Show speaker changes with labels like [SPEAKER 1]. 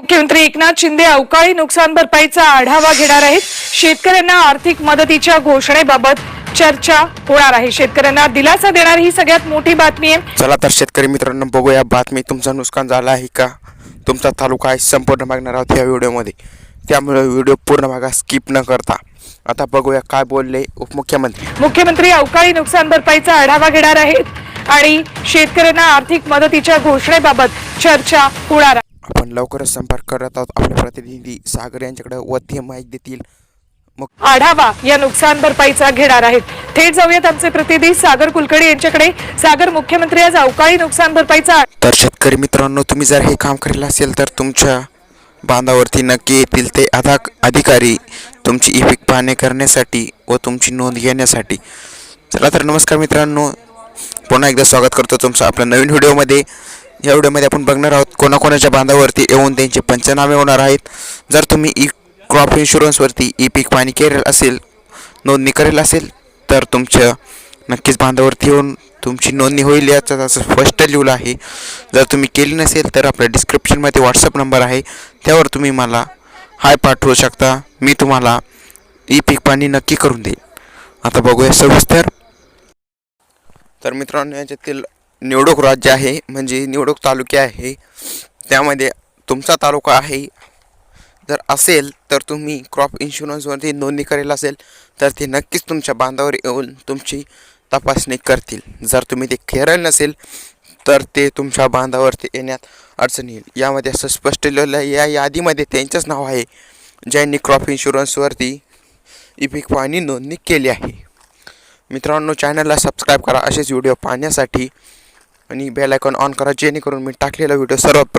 [SPEAKER 1] मुख्यमंत्री एकनाथ शिंदे अवकाळी नुकसान भरपाईचा आढावा घेणार आहेत. शेतकऱ्यांना आर्थिक मदतीच्या घोषणेबाबत चर्चा होणार आहे. शेतकऱ्यांना दिलासा देणारी ही सगळ्यात मोठी बातमी आहे.
[SPEAKER 2] चला तर शेतकरी मित्रांनो बघूया बातमी. तुमचं नुकसान झालं आहे का? तुमचा तालुका आहे संपूर्ण बघणार आहोत या व्हिडिओमध्ये. त्यामुळे व्हिडिओ पूर्ण भागा स्किप न करता. आता बघूया काय बोलले उपमुख्यमंत्री.
[SPEAKER 1] मुख्यमंत्री अवकाळी नुकसान भरपाईचा आढावा घेणार आहेत. आणि शेतकऱ्यांना आर्थिक मदतीच्या घोषणेबाबत चर्चा होणार आहे.
[SPEAKER 2] आपण लवकरच संपर्क करत आहोत. आपले प्रतिनिधी सागर यांच्याकडे व ते माहिती देतील. मग
[SPEAKER 1] आढावा या नुकसान भरपाईचा घेणार आहेत. थेट जाऊयात आमचे प्रतिनिधी सागर कुलकर्णी यांच्याकडे. सागर मुख्यमंत्री आज अवकाळी नुकसान भरपाईचा
[SPEAKER 2] तर शेतकरी मित्रांनो तुम्ही जर हे काम करेल असेल तर तुमच्या बांधावरती नक्की येतील ते अधा अधिकारी तुमची पीक पाहणी करण्यासाठी व तुमची नोंद घेण्यासाठी. चला तर नमस्कार मित्रांनो. पुन्हा एकदा स्वागत करतो तुमचं आपल्या नवीन व्हिडिओमध्ये. या व्हिडिओमध्ये आपण बघणार आहोत कोणाकोणाच्या बांधावरती येऊन त्यांचे पंचनामे होणार आहेत. जर तुम्ही ई क्रॉप इन्शुरन्सवरती ई पीक पाणी केलेलं असेल नोंदणी करेल असेल तर तुमच्या नक्कीच बांधावरती येऊन तुमची नोंदणी होईल याचं असं स्पष्ट लिहिलं आहे. जर तुम्ही केली नसेल तर आपल्या डिस्क्रिप्शनमध्ये व्हॉट्सअप नंबर आहे. त्यावर तुम्ही मला हाय पाठवू शकता. मी तुम्हाला ई पीक पाणी नक्की करून देईल आता बघूया सविस्तर. तर मित्रांनो याच्यातील निवडक राज्य आहे म्हणजे निवडक तालुके आहे त्यामध्ये तुमचा तालुका आहे. जर असेल तर तुम्ही क्रॉप इन्शुरन्सवरती नोंदणी करेल असेल तर ते नक्कीच तुमच्या बांधावर येऊन तुमची तपासणी करतील. जर तुम्ही ते केरळ नसेल तर ते तुमच्या बांधावरती येण्यात अडचण येईल. यामध्ये असं स्पष्ट लिहिलं या यादीमध्ये त्यांचंच नाव आहे ज्यांनी क्रॉप इन्शुरन्सवरती इपिक पाणी नोंदणी केली आहे. मित्रांनो चॅनलला सबस्क्राईब करा. असेच व्हिडिओ पाहण्यासाठी आणि बेल आयकॉन ऑन करा जेणेकरून मी टाकलेला व्हिडिओ सर्वप्रथम